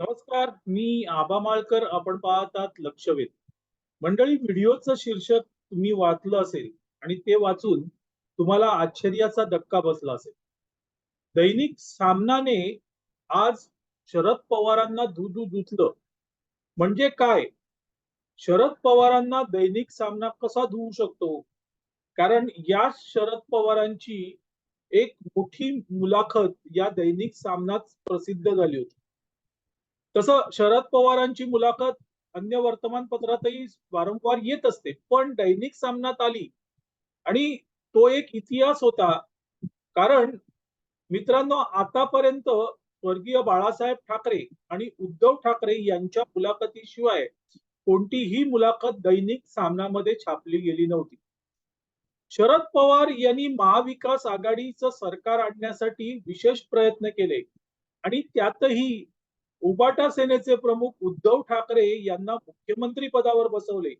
नमस्कार मी आबा माळकर. आपण पाहतात लक्षवेध. मंडळी व्हिडिओचं शीर्षक तुम्ही वाचलं असेल आणि ते वाचून तुम्हाला आश्चर्याचा धक्का बसला असेल. दैनिक सामनाने आज शरद पवारांना दुधू धुतलं म्हणजे काय? शरद पवारांना दैनिक सामना कसा धुवू शकतो? कारण या शरद पवारांची एक मोठी मुलाखत या दैनिक सामनात प्रसिद्ध झाली होती. तसं शरद पवारांची मुलाखत अन्य वर्तमानपत्रातही वारंवार येत असते पण दैनिक सामनात आली. आणि तो एक इतिहास होता. कारण मित्रांनो आतापर्यंत स्वर्गीय बाळासाहेब ठाकरे आणि उद्धव ठाकरे यांच्या मुलाखतीशिवाय कोणतीही मुलाखत दैनिक सामनामध्ये छापली गेली नव्हती. शरद पवार यांनी महाविकास आघाडीचं सरकार आणण्यासाठी विशेष प्रयत्न केले. आणि त्यातही उबाटा सेनेचे प्रमुख उद्धव ठाकरे यांना मुख्यमंत्री पदावर बसवले.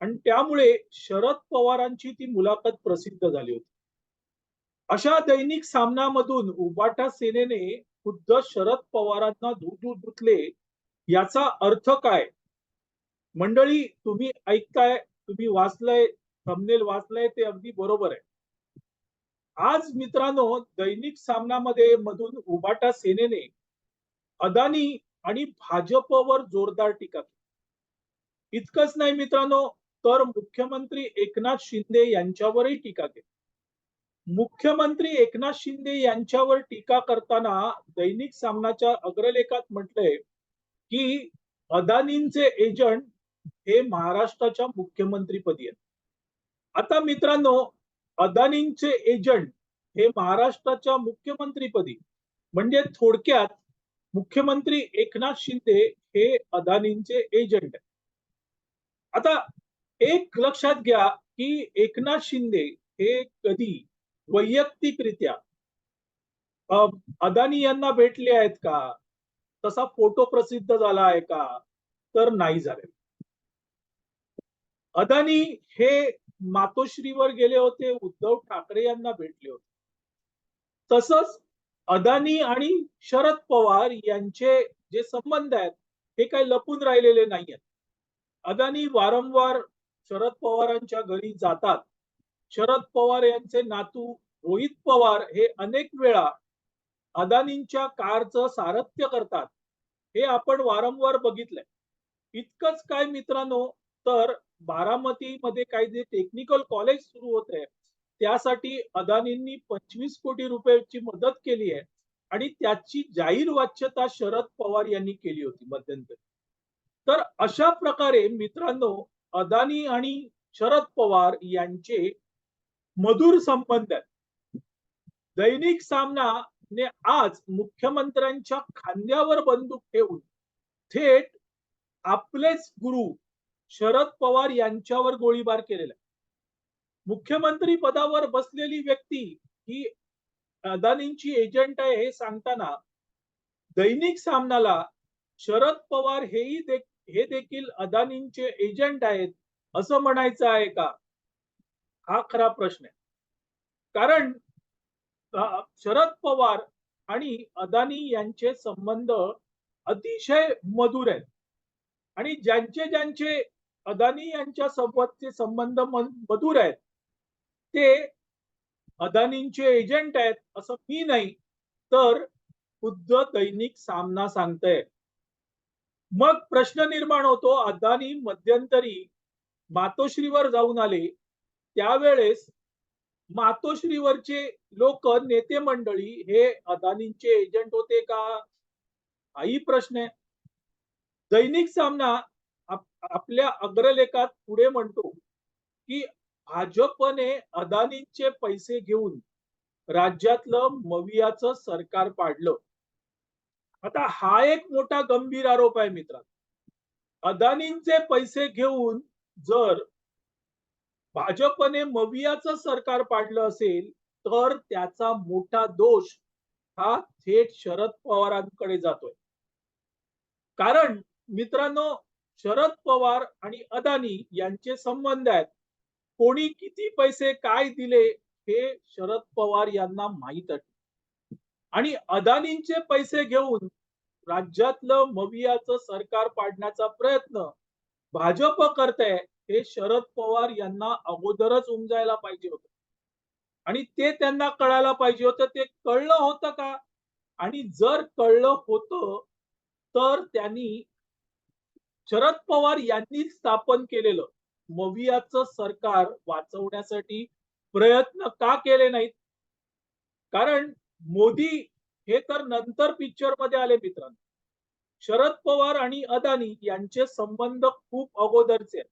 आणि त्यामुळे शरद पवारांची ती मुलाखत प्रसिद्ध झाली होती. अशा दैनिक सामनामधून उबाटा सेनेने खुद्द शरद पवारांना धुधू धुतले याचा अर्थ काय? मंडळी तुम्ही ऐकताय तुम्ही वाचलंय थंबनेल वाचलंय ते अगदी बरोबर आहे. आज मित्रांनो दैनिक सामनामध्ये मधून उबाटा सेनेने अदानी आणि भाजपवर जोरदार टीका केली. इतकंच नाही मित्रांनो तर मुख्यमंत्री एकनाथ शिंदे यांच्यावरही टीका केली. मुख्यमंत्री एकनाथ शिंदे यांच्यावर टीका करताना दैनिक सामनाच्या अग्रलेखात म्हटलंय की अदानींचे एजंट हे महाराष्ट्राच्या मुख्यमंत्रीपदी आहेत. आता मित्रांनो अदानींचे एजंट हे महाराष्ट्राच्या मुख्यमंत्रीपदी म्हणजे थोडक्यात मुख्यमंत्री एकनाथ शिंदे हे अदानींचे एजंट आहे आता एक लक्षात घ्या की एकनाथ शिंदे हे कधी वैयक्तिकरित्या अदानी यांना भेटले आहेत का? तसा फोटो प्रसिद्ध झाला आहे का? तर नाही झाले. अदानी हे मातोश्रीवर गेले होते उद्धव ठाकरे यांना भेटले होते. तसंच अदानी आणि शरद पवार यांचे जे संबंध आहेत हे काही लपून राहिलेले नाही आहेत अदानी वारंवार शरद पवारांच्या घरी जातात. शरद पवार यांचे नातू रोहित पवार हे अनेक वेळा अदानींच्या कारचं सारथ्य करतात. हे आपण वारंवार बघितलंय. इतकंच काय मित्रांनो तर बारामतीमध्ये काही जे टेक्निकल कॉलेज सुरू होत आहे त्यासाठी अदानींनी पंचवीस कोटी रुपयाची मदत केली आहे आणि त्याची जाहीर वाच्यता शरद पवार यांनी केली होती मध्यंतरी. तर अशा प्रकारे मित्रांनो अदानी आणि शरद पवार यांचे मधुर संबंध आहेत. दैनिक सामना ने आज मुख्यमंत्र्यांच्या खांद्यावर बंदूक ठेवून थेट आपलेच गुरु शरद पवार यांच्यावर गोळीबार केलेला मुख्यमंत्री पदावर बसलेली व्यक्ती ही अदानींची एजंट आहे हे सांगताना दैनिक सामनाला शरद पवार हेही दे, हे देखील अदानींचे एजंट आहेत असं म्हणायचं आहे का? हा खरा प्रश्न आहे. कारण शरद पवार आणि अदानी यांचे संबंध अतिशय मधुर आहेत. आणि ज्यांचे ज्यांचे अदानी यांच्या सोबतचे संबंध मधुर आहेत ते अदानींचे एजंट आहेत असं मी नाही तर खुद्द दैनिक सामना सांगतय. मग प्रश्न निर्माण होतो अदानी मध्यंतरी मातोश्रीवर जाऊन आले. त्यावेळेस मातोश्रीवरचे लोक नेते मंडळी हे अदानींचे एजंट होते का? हाही प्रश्न आहे. दैनिक सामना आप, आपल्या अग्रलेखात पुढे म्हणतो की भाजपने अदानींचे पैसे घेऊन राज्यातलं मवियाचं सरकार पाडलं. आता हा एक मोठा गंभीर आरोप आहे मित्रांनो. अदानींचे पैसे घेऊन जर भाजपने मवियाचं सरकार पाडलं असेल तर त्याचा मोठा दोष हा थेट शरद पवारांकडे जातोय. कारण मित्रांनो शरद पवार आणि अदानी यांचे संबंध आहेत. कोणी किती पैसे काय दिले हे शरद पवार यांना माहीत आहे आणि अदानींचे पैसे घेऊन राज्यातलं मवियाचं सरकार पाडण्याचा प्रयत्न भाजप करते हे शरद पवार यांना अगोदरच उमजायला पाहिजे होत. आणि ते त्यांना कळायला पाहिजे होतं ते कळलं होतं का? आणि जर कळलं होतं तर त्यांनी शरद पवार यांनी स्थापन केलेलं मवियाचं सरकार वाचवण्यासाठी प्रयत्न का केले नाहीत? कारण मोदी हे तर नंतर पिक्चरमध्ये आले मित्रांनो. शरद पवार आणि अदानी यांचे संबंध खूप अगोदरचे आहेत.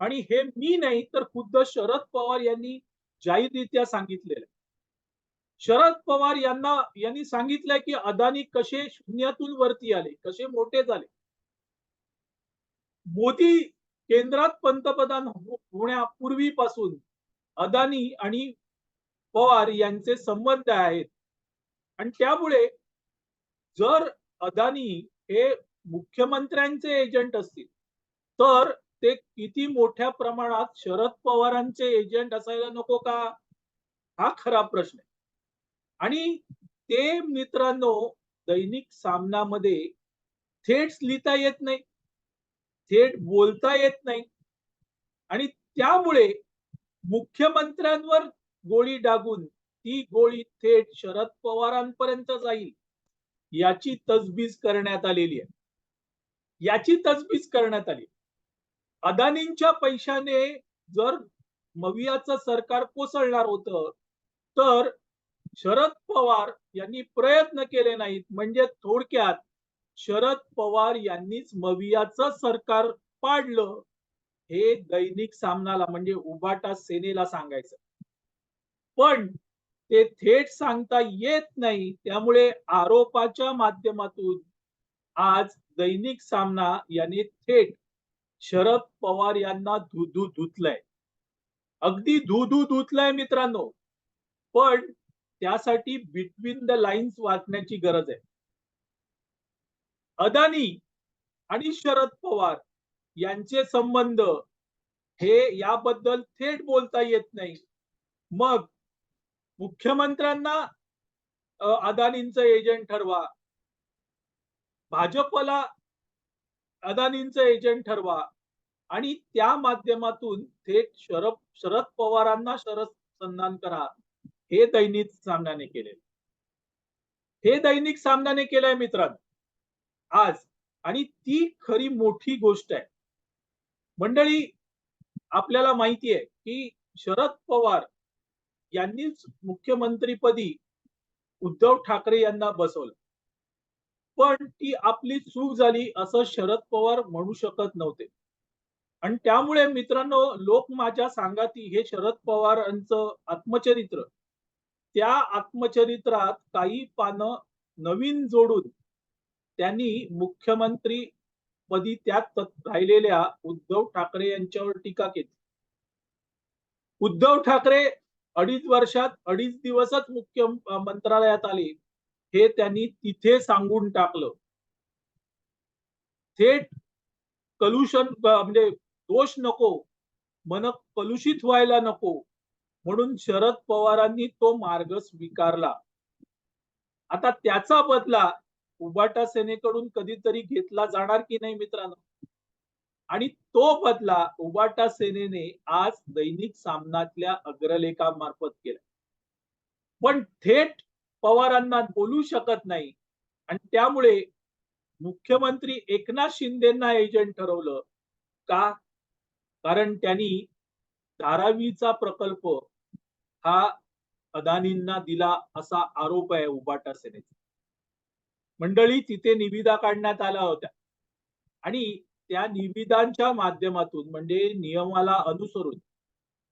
आणि हे मी नाही तर खुद्द शरद पवार यांनी जाहीररित्या सांगितलेलं आहे. शरद पवार यांना यांनी सांगितलंय की अदानी कसे शून्यातून वरती आले कसे मोठे झाले. मोदी केंद्रात पंतप्रधान हो-, होण्यापूर्वीपासून अदानी आणि पवार यांचे संबंध आहेत. आणि त्यामुळे जर अदानी हे मुख्यमंत्र्यांचे एजंट असतील तर ते किती मोठ्या प्रमाणात शरद पवारांचे एजंट असायला नको का? हा खरा प्रश्न आहे. आणि ते मित्रांनो दैनिक सामनामध्ये थेट लिहिता येत नाही. थेट बोलता येत नाही. आणि त्यामुळे मुख्यमंत्र्यांवर गोळी डागून ती गोळी थेट शरद पवारांपर्यंत जाईल याची तजबीज करण्यात आलेली आहे. याची तजबीज करण्यात आली. अदानींच्या पैशाने जर मवियाचं सरकार कोसळणार होतं तर शरद पवार यांनी प्रयत्न केले नाहीत. म्हणजे थोडक्यात शरद पवार यांनीच मवियाचं सरकार पाडलं. हे दैनिक सामनाला म्हणजे उबाटा सेनेला सांगायचं. पण ते थेट सांगता येत नाही. त्यामुळे आरोपाच्या माध्यमातून आज दैनिक सामना यांनी थेट शरद पवार यांना धुधू धुतलंय. अगदी धुधू धुतलंय मित्रांनो. पण त्यासाठी बिटवीन द लाईन्स वाचण्याची गरज आहे. अदानी आणि शरद पवार यांचे संबंध हे याबद्दल थेट बोलता येत नाही. मग मुख्यमंत्र्यांना अदानींच अदानींचं एजंट ठरवा. भाजपला अदानींचं एजंट ठरवा. आणि त्या माध्यमातून थेट शरद शरद पवारांना शरद संधान करा हे दैनिक सामनाने केले हे दैनिक सामनाने केलंय मित्रांनो. आज. आणि ती खरी मोठी गोष्ट आहे. मंडळी आपल्याला माहिती आहे की शरद पवार यांनीच मुख्यमंत्रीपदी उद्धव ठाकरे यांना बसवलं. पण ती आपली चूक झाली असं शरद पवार म्हणू शकत नव्हते. आणि त्यामुळे मित्रांनो लोक माझ्या सांगाती हे शरद पवारांचं आत्मचरित्र. त्या आत्मचरित्रात काही पानं नवीन जोडून त्यांनी मुख्यमंत्री पदी त्यात राहिलेल्या उद्धव ठाकरे यांच्यावर टीका केली. उद्धव ठाकरे अडीच वर्षात अडीच दिवसच मुख्य मंत्रालयात आले. हे त्यांनी तिथे सांगून टाकलं. थेट कलुषण म्हणजे दोष नको मन कलुषित व्हायला नको म्हणून शरद पवारांनी तो मार्ग स्वीकारला. आता त्याचा बदला उबाटा सेनेकडून कधीतरी घेतला जाणार की नाही मित्रांनो? आणि तो बदला उबाटा सेनेने आज दैनिक सामनातल्या अग्रलेखामार्फत केला. पण थेट पवारांना बोलू शकत नाही. आणि त्यामुळे मुख्यमंत्री एकनाथ शिंदेना एजंट ठरवलं. का? कारण त्यांनी धारावीचा प्रकल्प हा अदानींना दिला असा आरोप आहे उबाटा सेनेचा. मंडळी तिथे निविदा काढण्यात आल्या होत्या. आणि त्या निविदांच्या माध्यमातून म्हणजे नियमाला अनुसरून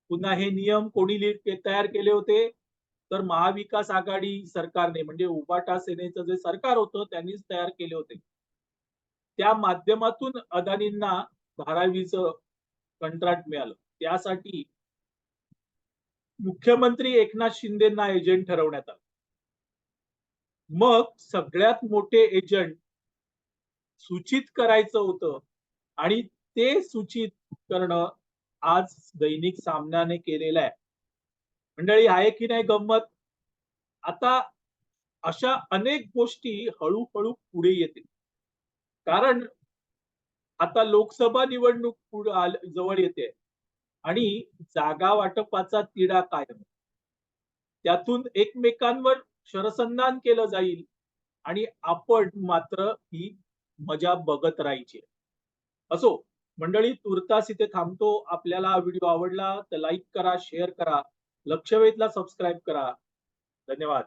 पुन्हा हे नियम कोणी लिह- तयार केले होते? तर महाविकास आघाडी सरकारने म्हणजे उबाटा सेनेचं जे सरकार होतं त्यांनीच तयार केले होते. त्या माध्यमातून अदानींना धारावीचं कंत्राट मिळालं. त्यासाठी मुख्यमंत्री एकनाथ शिंदेना एजंट ठरवण्यात आलं. मग सगळ्यात मोठे एजंट सूचित करायचं होतं आणि ते सूचित करणं आज दैनिक सामन्याने केलेलं आहे. मंडळी आहे की नाही गंमत? आता अशा अनेक गोष्टी हळूहळू पुढे येतील. कारण आता लोकसभा निवडणूक पुढे जवळ येते आणि जागा वाटपाचा तिढा कायम त्यातून एकमेकांवर शरसन्धान केलं जाईल. आणि आपण मात्र ही मजा बघत राहायची. असो मंडळी तुर्तास इथे थांबतो. आपल्याला हा व्हिडिओ आवडला तर लाईक करा शेअर करा. लक्षवेधला सबस्क्राईब करा. धन्यवाद.